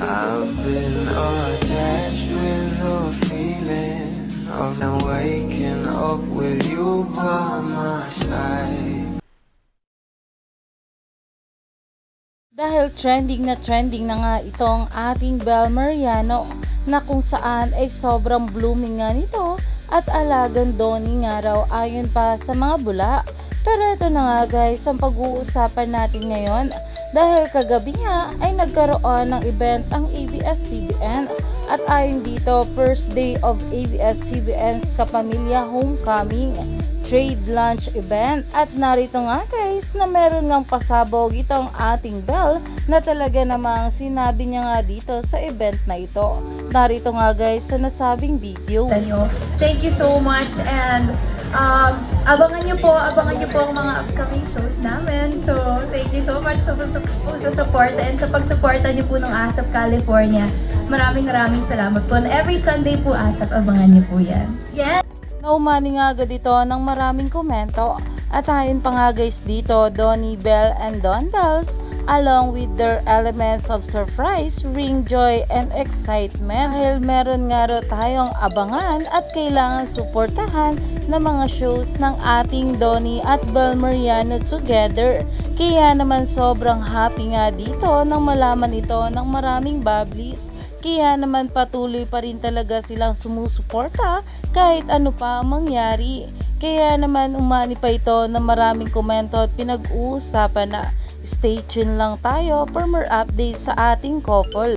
I've been attached with the feeling of now waking up with you by my side. Dahil trending na trending na nga itong ating Bel Mariano na kung saan ay sobrang blooming nga nito at alagang doni nga raw ayon pa sa mga bula. Pero ito na nga guys ang pag-uusapan natin ngayon dahil kagabi nga ay nagkaroon ng event ang ABS-CBN at ayon dito first day of ABS-CBN's Kapamilya Homecoming trade lunch event at narito nga guys na meron ngang pasabog itong ating Bell na talaga namang sinabi niya nga dito sa event na ito. Narito nga guys sa nasabing video. Thank you so much and um, abangan nyo po, abangan nyo po ang mga upcoming shows namin. So, thank you so much sa, sa, po sa support and sa pagsuporta nyo po ng ASAP California. Maraming maraming salamat po. And every Sunday po ASAP, abangan nyo po yan. Yes! Naumani nga agad ito ng maraming komento at ayon pa nga guys dito Donnie Bell and Don Bells along with their elements of surprise, ring joy and excitement dahil meron nga raw tayong abangan at kailangan suportahan na mga shows ng ating Donnie at Bel Mariano together. Kaya naman sobrang happy nga dito nang malaman ito ng maraming bablis kaya naman patuloy pa rin talaga silang sumusuporta kahit ano pa ang mangyari. Kaya naman umani pa ito ng maraming komento at pinag-uusapan na stay tuned lang tayo for more updates sa ating couple.